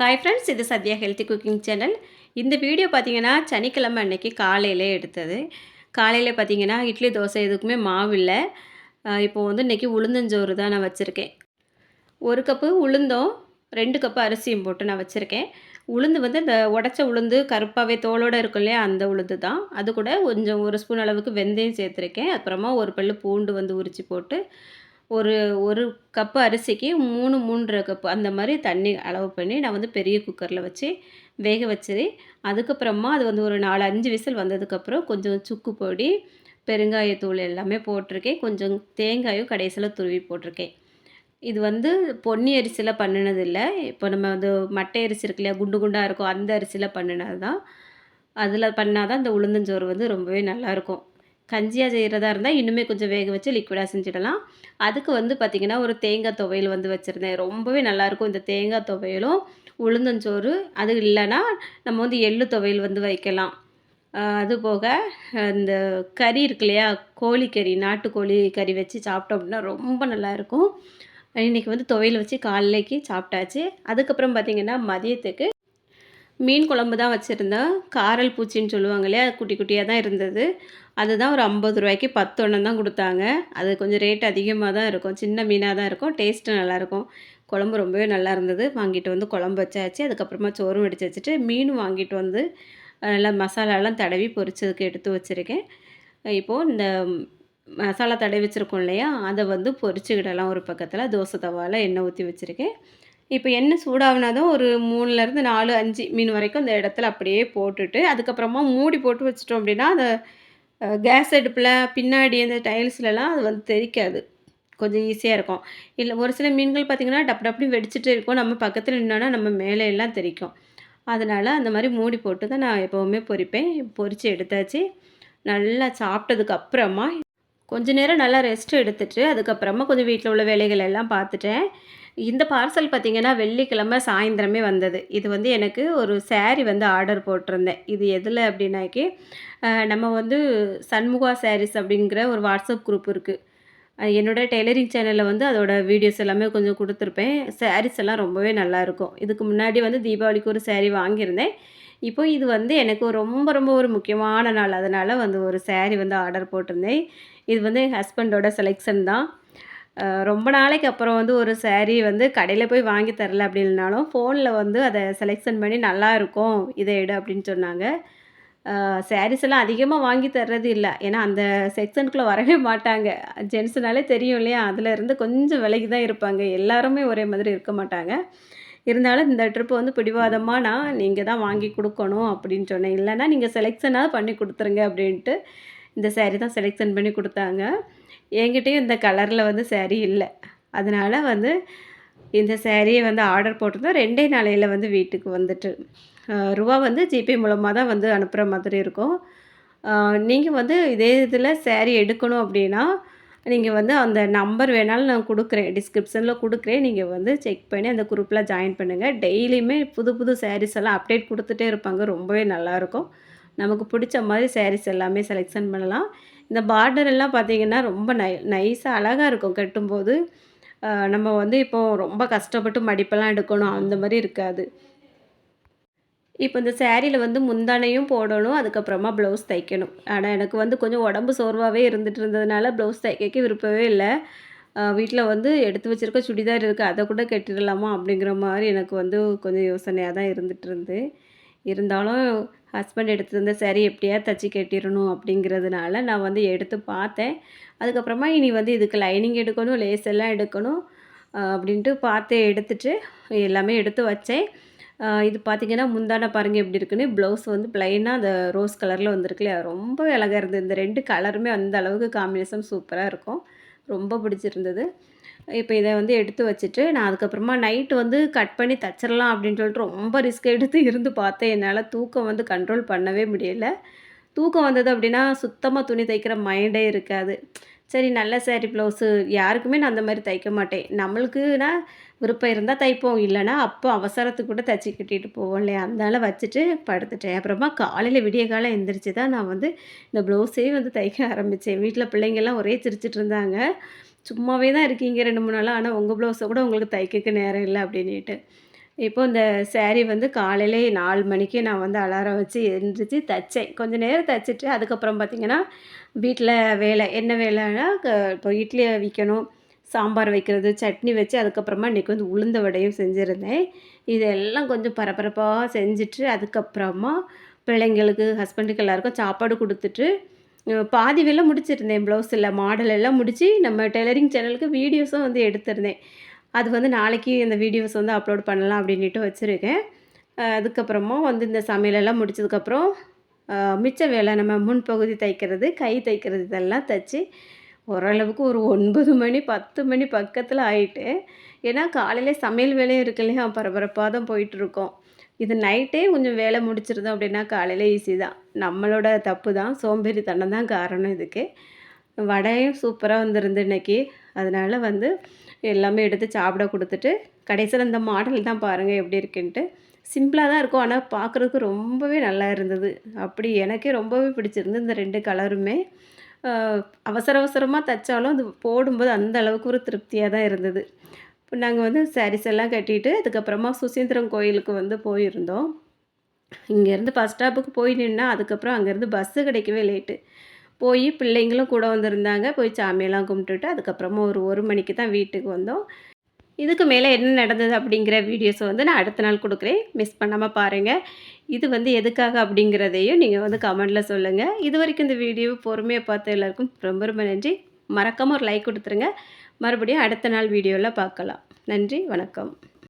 Hi friends இது Sathya healthy cooking channel இந்த video பார்த்தீங்கன்னா சனிக்கிழமை அன்னைக்கு காலையிலே எடுத்தது. காலையில் பார்த்தீங்கன்னா இட்லி தோசை எதுக்குமே மாவு இல்லை. இப்போ வந்து இன்றைக்கி உளுந்தஞ்சோறு தான் நான் வச்சுருக்கேன். ஒரு கப்பு உளுந்தும் ரெண்டு கப்பு அரிசியும் போட்டு நான் வச்சுருக்கேன். உளுந்து வந்து இந்த உடச்ச உளுந்து கருப்பாகவே தோலோடு இருக்கும் இல்லையா அந்த உளுந்து தான். அது கூட கொஞ்சம் ஒரு ஸ்பூன் அளவுக்கு வெந்தயம் சேர்த்துருக்கேன். அப்புறமா ஒரு பல்லு பூண்டு வந்து உரித்து போட்டு ஒரு ஒரு கப்பு அரிசிக்கு மூணு மூன்றரை கப்பு அந்த மாதிரி தண்ணி அளவு பண்ணி நான் வந்து பெரிய குக்கரில் வச்சு வேக வச்சிரு அதுக்கப்புறமா அது வந்து ஒரு நாலு அஞ்சு விசில் வந்ததுக்கப்புறம் கொஞ்சம் சுக்கு பொடி பெருங்காயத்தூள் எல்லாமே போட்டிருக்கேன். கொஞ்சம் தேங்காயும் கடைசியில் துருவி போட்டிருக்கேன். இது வந்து பொன்னி அரிசியில் பண்ணினது இல்லை இப்போ நம்ம வந்து மட்டை அரிசி இருக்கு இல்லையா குண்டு குண்டாக இருக்கும் அந்த அரிசியில் பண்ணினது தான் அதில் பண்ணால் தான் இந்த உளுந்தஞ்சோறு வந்து ரொம்பவே நல்லாயிருக்கும் கஞ்சியாக செய்கிறதா இருந்தால் இன்னுமே கொஞ்சம் வேக வச்சு லிக்விடாக செஞ்சிடலாம். அதுக்கு வந்து பார்த்திங்கன்னா ஒரு தேங்காய் துவையல் வந்து வச்சுருந்தேன். ரொம்பவே நல்லாயிருக்கும் இந்த தேங்காய் துவையலும். உளுந்தஞ்சோறு அது இல்லைன்னா நம்ம வந்து எள்ளு துவையல் வந்து வைக்கலாம். அதுபோக அது போக இந்த கறி இருக்கு இல்லையா கோழிக்கறி நாட்டுக்கோழி கறி வச்சு சாப்பிட்டோம் அப்படின்னா ரொம்ப நல்லாயிருக்கும் இன்றைக்கி வந்து துவையல் வச்சு காலைக்கு சாப்பிட்டாச்சு. அதுக்கப்புறம் பார்த்திங்கன்னா மதியத்துக்கு மீன் குழம்பு தான் வச்சுருந்தேன். காரல் பூச்சின்னு சொல்லுவாங்க இல்லையா குட்டி குட்டியாக தான் இருந்தது. அதுதான் ஒரு ஐம்பது ரூபாய்க்கு பத்து ஒன்று தான் கொடுத்தாங்க. அது கொஞ்சம் ரேட் அதிகமாக தான் இருக்கும். சின்ன மீனாக தான் இருக்கும். டேஸ்ட்டு நல்லாயிருக்கும் குழம்பு ரொம்பவே நல்லா இருந்தது. வாங்கிட்டு வந்து குழம்பு வச்சாச்சு. அதுக்கப்புறமா சோறும் வடித்து வச்சுட்டு மீனும் வாங்கிட்டு வந்து நல்லா மசாலாலாம் தடவி பொரிச்சதுக்கு எடுத்து வச்சுருக்கேன். இப்போது இந்த மசாலா தடவி வச்சுருக்கோம் இல்லையா அதை வந்து பொரிச்சுக்கிடலாம் ஒரு பக்கத்தில். தோசை தவாவில் எண்ணெய் ஊற்றி வச்சுருக்கேன். இப்போ எண்ணெய் சூடாகினாதான் ஒரு மூணுலேருந்து நாலு அஞ்சு மீன் வரைக்கும் அந்த இடத்துல அப்படியே போட்டுட்டு அதுக்கப்புறமா மூடி போட்டு வச்சிட்டோம் அப்படின்னா அந்த கேஸ் அடுப்பில் பின்னாடி அந்த டைல்ஸ்லலாம் அது வந்து தெரிக்காது கொஞ்சம் ஈஸியாக இருக்கும். இல்லை ஒரு சில மீன்கள் பார்த்திங்கன்னா டப்பு டப்னு வெடிச்சிட்டு இருக்கும். நம்ம பக்கத்தில் நின்னோன்னா நம்ம மேலே எல்லாம் தெரிக்கும் அதனால் அந்த மாதிரி மூடி போட்டு தான் நான் எப்போவுமே பொரிப்பேன் பொரித்து எடுத்தாச்சு. நல்லா சாப்பிட்டதுக்கு அப்புறமா கொஞ்ச நேரம் நல்லா ரெஸ்ட் எடுத்துட்டு அதுக்கப்புறமா கொஞ்சம் வீட்டில் உள்ள வேலைகள் எல்லாம் பார்த்துட்டேன் இந்த பார்சல் பார்த்திங்கன்னா வெள்ளிக்கிழமை சாயந்தரமே வந்தது. இது வந்து எனக்கு ஒரு சேரீ வந்து ஆர்டர் போட்டிருந்தேன். இது எதில் அப்படின்னாக்கி நம்ம வந்து சண்முகா சாரீஸ் அப்படிங்கிற ஒரு வாட்ஸ்அப் குரூப் இருக்குது என்னோட டெய்லரிங் சேனலில் வந்து அதோட வீடியோஸ் எல்லாமே கொஞ்சம் கொடுத்துருப்பேன். சாரீஸ் எல்லாம் ரொம்பவே நல்லாயிருக்கும் இதுக்கு முன்னாடி வந்து தீபாவளிக்கு ஒரு சேரீ வாங்கியிருந்தேன். இப்போ இது வந்து எனக்கு ரொம்ப ரொம்ப ஒரு முக்கியமான நாள். அதனால் வந்து ஒரு சேரீ வந்து ஆர்டர் போட்டிருந்தேன். இது வந்து என் ஹஸ்பண்டோட செலெக்ஷன் தான். ரொம்ப நாளைக்கு அப்புறம் வந்து ஒரு சேரீ வந்து கடையில் போய் வாங்கி தரல அப்படின்னாலும் ஃபோனில் வந்து அதை செலெக்ஷன் பண்ணி நல்லா இருக்கும் இதை எடு அப்படின்னு சொன்னாங்க. சாரீஸ் எல்லாம் அதிகமாக வாங்கி தர்றது இல்லை. ஏன்னா அந்த செக்ஷனுக்குள்ளே வரவே மாட்டாங்க. ஜென்ஸுனாலே தெரியும் இல்லையா? அதில் இருந்து கொஞ்சம் விலகி தான் இருப்பாங்க. எல்லாருமே ஒரே மாதிரி இருக்க மாட்டாங்க. இருந்தாலும் இந்த ட்ரிப்பு வந்து பிடிவாதமாக நான் நீங்கள் தான் வாங்கி கொடுக்கணும் அப்படின்னு சொன்னேன். இல்லைன்னா நீங்கள் செலெக்ஷனாக பண்ணி கொடுத்துருங்க அப்படின்ட்டு இந்த சேரீ தான் செலெக்ஷன் பண்ணி கொடுத்தாங்க. என்கிட்டயும் இந்த கலரில் வந்து சேரீ இல்லை. அதனால் வந்து இந்த சேரீயை வந்து ஆர்டர் போட்டிருந்தோம். ரெண்டே நாளையில் வந்து வீட்டுக்கு வந்துட்டு ரூபா வந்து ஜிபே மூலமாக தான் வந்து அனுப்புகிற மாதிரி இருக்கும். நீங்கள் வந்து இதே இதில் சேரீ எடுக்கணும் அப்படின்னா நீங்கள் வந்து அந்த நம்பர் வேணாலும் நான் கொடுக்குறேன். டிஸ்கிரிப்ஷனில் கொடுக்குறேன். நீங்கள் வந்து செக் பண்ணி அந்த குரூப்பில் ஜாயின் பண்ணுங்கள் டெய்லியுமே புது புது சாரீஸ் எல்லாம் அப்டேட் கொடுத்துட்டே இருப்பாங்க. ரொம்பவே நல்லாயிருக்கும் நமக்கு பிடிச்ச மாதிரி சாரீஸ் எல்லாமே செலெக்ஷன் பண்ணலாம். இந்த பார்டர் எல்லாம் பார்த்தீங்கன்னா ரொம்ப நை நைஸாக அழகாக இருக்கும் கட்டும்போது. நம்ம வந்து இப்போது ரொம்ப கஷ்டப்பட்டு மடிப்பெல்லாம் எடுக்கணும். அந்த மாதிரி இருக்காது. இப்போ இந்த சேரீயில் வந்து முந்தானையும் போடணும். அதுக்கப்புறமா ப்ளவுஸ் தைக்கணும். ஆனால் எனக்கு வந்து கொஞ்சம் உடம்பு சோர்வாகவே இருந்துட்டு இருந்ததுனால ப்ளவுஸ் தைக்க விருப்பவே இல்லை. வீட்டில் வந்து எடுத்து வச்சிருக்க சுடிதார் இருக்குது அதை கூட கட்டிடலாமா அப்படிங்கிற மாதிரி எனக்கு வந்து கொஞ்சம் யோசனையாக தான் இருந்துகிட்டு இருந்து. இருந்தாலும் ஹஸ்பண்ட் எடுத்திருந்த சரி எப்படியா தச்சு கட்டிடணும் அப்படிங்கிறதுனால நான் வந்து எடுத்து பார்த்தேன். அதுக்கப்புறமா இனி வந்து இதுக்கு லைனிங் எடுக்கணும் லேஸ் எல்லாம் எடுக்கணும் அப்படின்ட்டு பார்த்து எடுத்துட்டு எல்லாமே எடுத்து வச்சேன். இது பார்த்தீங்கன்னா முந்தான பாருங்கள் எப்படி இருக்குன்னு ப்ளவுஸ் வந்து ப்ளைனாக அந்த ரோஸ் கலரில் வந்திருக்கு இல்லையா? ரொம்ப அழகாக இருந்தது. இந்த ரெண்டு கலருமே அந்த அளவுக்கு காம்பினேஷன் சூப்பராக இருக்கும். ரொம்ப பிடிச்சிருந்தது. இப்போ இதை வந்து எடுத்து வச்சுட்டு நான் அதுக்கப்புறமா நைட்டு வந்து கட் பண்ணி தச்சிடலாம் அப்படின்னு சொல்லிட்டு ரொம்ப ரிஸ்க் எடுத்து இருந்து பார்த்தேன். என்னால் தூக்கம் வந்து கண்ட்ரோல் பண்ணவே முடியல. தூக்கம் வந்தது அப்படின்னா சுத்தமாக துணி தைக்கிற மைண்டே இருக்காது. சரி நல்ல சாரி ப்ளவுஸு யாருக்குமே நான் அந்த மாதிரி தைக்க மாட்டேன். நம்மளுக்குனா விருப்பம் இருந்தால் தைப்போம். இல்லைன்னா அப்போ அவசரத்துக்கு கூட தச்சு கட்டிட்டு போவோம் இல்லையா? அதனால வச்சுட்டு படுத்துட்டேன். அப்புறமா காலையில் விடிய காலம் எந்திரிச்சு தான் நான் வந்து இந்த ப்ளவுஸே வந்து தைக்க ஆரம்பித்தேன் வீட்டில் பிள்ளைங்கள்லாம் ஒரே சிரிச்சிட்டு இருந்தாங்க. சும்மாவே தான் இருக்கீங்க ரெண்டு மூணு நாளாக ஆனால் உங்கள் ப்ளவுஸை கூட உங்களுக்கு தைக்கக்கு நேரம் இல்லை அப்படின்ட்டு இப்போ இந்த சேரீ வந்து காலையிலே நாலு மணிக்கு நான் வந்து அலாரம் வச்சு எழுந்திரிச்சு தைச்சேன். கொஞ்சம் நேரம் தைச்சிட்டு அதுக்கப்புறம் பார்த்தீங்கன்னா, வீட்டில் வேலை என்ன வேலைன்னா, க இப்போ இட்லியை விற்கணும் சாம்பார் வைக்கிறது, சட்னி வச்சு அதுக்கப்புறமா இன்றைக்கி வந்து உளுந்த வடையும் செஞ்சுருந்தேன். இதெல்லாம் கொஞ்சம் பரபரப்பாக செஞ்சுட்டு, அதுக்கப்புறமா பிள்ளைங்களுக்கு, ஹஸ்பண்டுக்கு எல்லாருக்கும் சாப்பாடு கொடுத்துட்டு பாதி வேலை முடிச்சிருந்தேன். ப்ளவுஸில் மாடல் எல்லாம் முடித்து நம்ம டெய்லரிங் சேனலுக்கு வீடியோஸும் வந்து எடுத்திருந்தேன். அது வந்து நாளைக்கு இந்த வீடியோஸ் வந்து அப்லோட் பண்ணலாம் அப்படின்ட்டு வச்சுருக்கேன். அதுக்கப்புறமா வந்து இந்த சமையலெல்லாம் முடிச்சதுக்கப்புறம், மிச்ச வேலை நம்ம முன்பகுதி தைக்கிறது, கை தைக்கிறது இதெல்லாம் தைச்சி ஓரளவுக்கு ஒரு ஒன்பது மணி, 10 மணி பக்கத்தில் ஆயிட்டு. ஏன்னா காலையில் சமையல் வேலையும் இருக்கு இல்லையா? பரபரப்பாக தான் போயிட்டுருக்கோம். இது நைட்டே கொஞ்சம் வேலை முடிச்சிருந்தோம் அப்படின்னா, காலையில் ஈஸி தான். நம்மளோட தப்பு தான். சோம்பேறித்தனம் தான் காரணம் இதுக்கு. வடையும் சூப்பராக வந்திருந்து இன்னைக்கு. அதனால் வந்து எல்லாமே எடுத்து சாப்பிட கொடுத்துட்டு கடைசியில் இந்த மாடல் தான் பாருங்கள் எப்படி இருக்குன்ட்டு. சிம்பிளாக தான் இருக்கும். ஆனால் பார்க்குறதுக்கு ரொம்பவே நல்லா இருந்தது. அப்படி எனக்கே ரொம்பவே பிடிச்சிருந்து இந்த ரெண்டு கலருமே. அவசர அவசரமாக தைச்சாலும் அது போடும்போது அந்த அளவுக்கு ஒரு திருப்தியாக தான் இருந்தது. இப்போ நாங்கள் வந்து சாரீஸ் எல்லாம் கட்டிட்டு, அதுக்கப்புறமா சுசீந்திரம் கோயிலுக்கு வந்து போயிருந்தோம். இங்கேருந்து பஸ் ஸ்டாப்புக்கு போய் நின்னா, அதுக்கப்புறம் அங்கேருந்து பஸ்ஸு கிடைக்கவே லேட்டு. போய் பிள்ளைங்களும் கூட வந்திருந்தாங்க. போய் சாமியெல்லாம் கும்பிட்டுட்டு, அதுக்கப்புறமா ஒரு ஒரு மணிக்கு தான் வீட்டுக்கு வந்தோம். இதுக்கு மேலே என்ன நடந்தது அப்படிங்கிற வீடியோஸை வந்து நான் அடுத்த நாள் கொடுக்குறேன் மிஸ் பண்ணாமல் பாருங்கள் இது வந்து எதுக்காக அப்படிங்கிறதையும் நீங்கள் வந்து கமெண்ட்டில் சொல்லுங்கள் இது வரைக்கும் இந்த வீடியோவை பொறுமையாக பார்த்த எல்லாருக்கும் ரொம்ப ரொம்ப நன்றி. மறக்காமல் ஒரு லைக் கொடுத்துருங்க மறுபடியும் அடுத்த நாள் வீடியோவில் பார்க்கலாம். நன்றி, வணக்கம்.